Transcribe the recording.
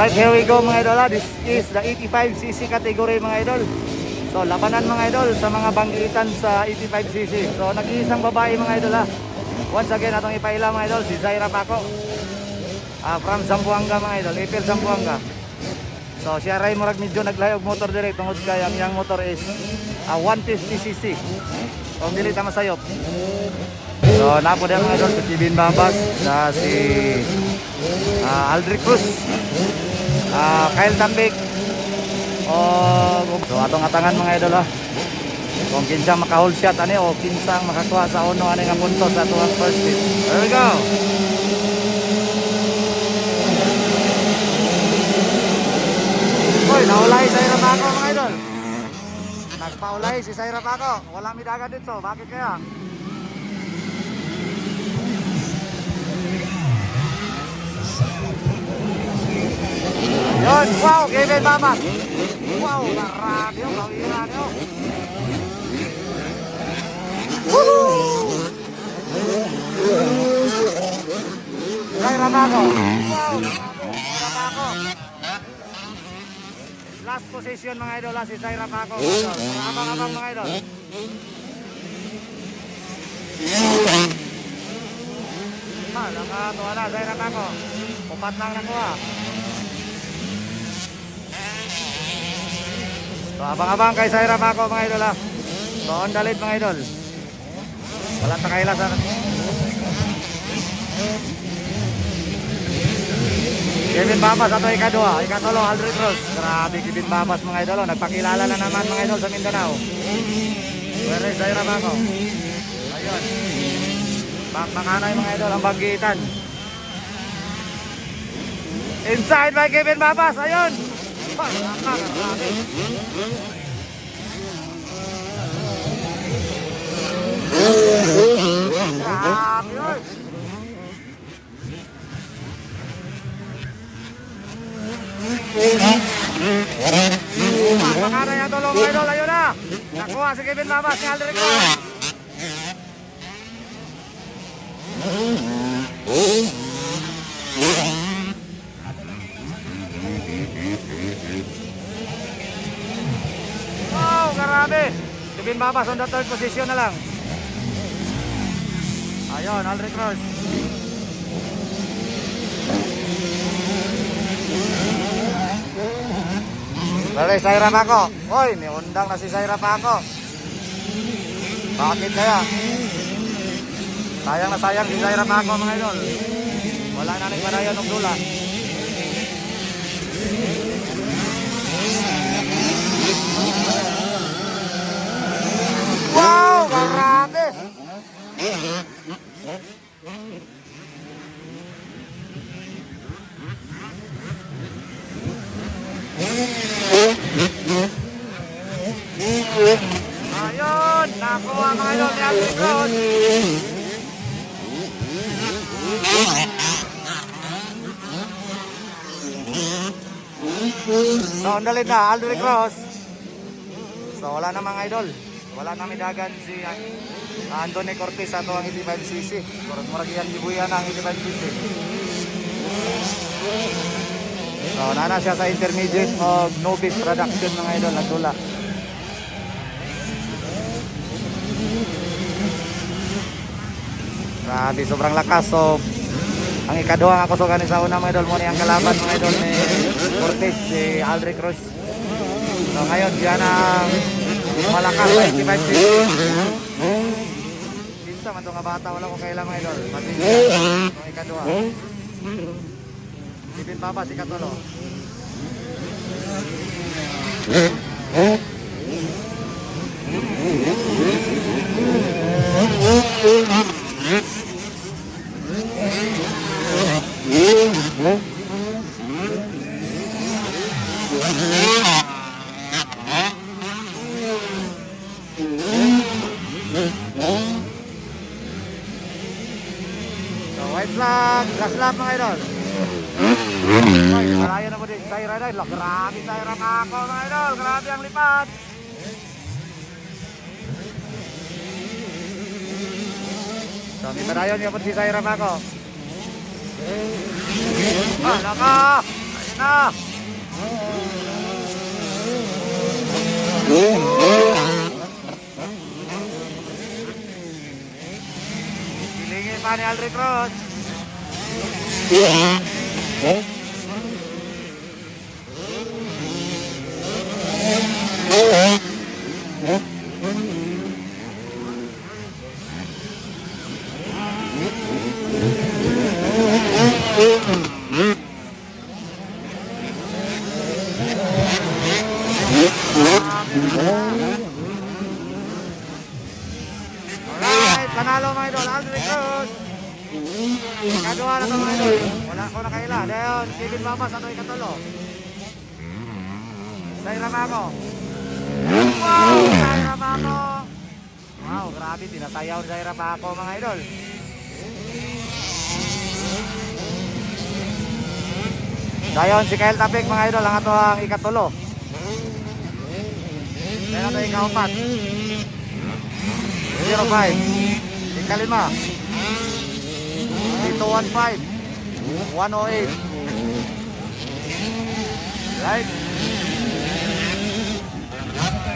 Alright, here we go mga idol. ah. This is the 85cc category mga idol. So, labanan mga idol sa mga banggitan sa 85cc. So, nag-iisang babae mga idol ha. Once again, atong ipaila mga idol, si Zaira Paco. Ah, from Zamboanga mga idol, April Zamboanga. So, siya ray murag medyo naglayog motor direct tungod kay ang yang motor is ah, 150cc. So, dili ta masayop. So, napo din mga idol, si Kevin Bambas, na si ah, Aldrich Cruz, ah, Kyle Tambik, o so, atong atangan mga idol ha. Kung kinsa maka-hold shot ani o kinsang makakuha sa uno ani nga punto sa tuwang first hit. There we go. Hoy, naulay sa Ira Paco mga idol. Nagpaulay si Saira Paco. Wala mi dagat dito. Bakit kaya? Wow, Kevin Mama. Wow, kawira nyo. Woohoo! Saira Paco. Wow. Last position mga idol, ah, Paco. mga idol. Mga Abang-abang mga idol. Ha, nakatuwa na, Zaira Paco. Upat lang nakuha. So, abang-abang kay Zaira Paco mga idol ha. So, on the lead mga idol. Wala ta kailasan. Kevin Babas ato ikadua, ikatulo Aldrich Cruz. Grabe Kevin Babas mga idol, oh. nagpakilala na naman mga idol sa Mindanao. Where is Zaira Paco? Ayun. Bakbakanay mga idol ang bagitan. Inside by Kevin Babas, ayun. Grabe. Yun. Makana yung tulong mga idol, ayun na. Nakuha si Kevin Babas ni Aldrich Cruz. Grabe. Kevin Babas on the third position na lang. Ayun, Aldrich Cruz. Dali, Saira Paco. Hoy, may undang na si Saira Paco. Bakit kaya? Sayang na sayang si Saira Paco mga idol. Wala na nang manayan ng dula. Wow, grabe! Ayun, nakuha mga idol ni Alvin Cruz. So, na, Aldrich Cross. So, na mga idol. Wala na midagan si uh, Anthony Cortez ato ang 85cc. Murag murag yan gibuya na ang 85cc. So, nana siya sa intermediate of novice production mga idol, nagdula. Grabe, sobrang lakas. So, ang ikaduha nga kusugan sa una mga idol mo ang kalaban mga idol ni Cortez, si Aldrich Cruz. So ngayon, yan ang malakas sa 85 cc. Pinsa man nga bata, wala ko kailang mga idol. Matinsa, ang ikaduha. Sipin papa si Katulo. Flag, last lap mga idol. Ay, malayo na po din. Saira na. Lo, Grabe Saira na ako mga idol. Grabe ang lipad. So, may padayon niya po si Saira Paco. Ah, naka! Ayun na! Hilingin pa ni Aldrich Ross. Alright, panalo mga idol, Aldrich Cruz. Kagawa na ito mga. Wala ko na kaila. Leon, Kevin Mamas, ano ikatulo? Zaira Mamo. Wow, Zaira Mamo. Wow, grabe, tinatayaw ni Zaira Mamo mga idol. Dayon si Kyle Tapik mga idol, ang ato ang ikatulo. Dayon ato ikaupat. 05 Ikalima Dito 15 108 Right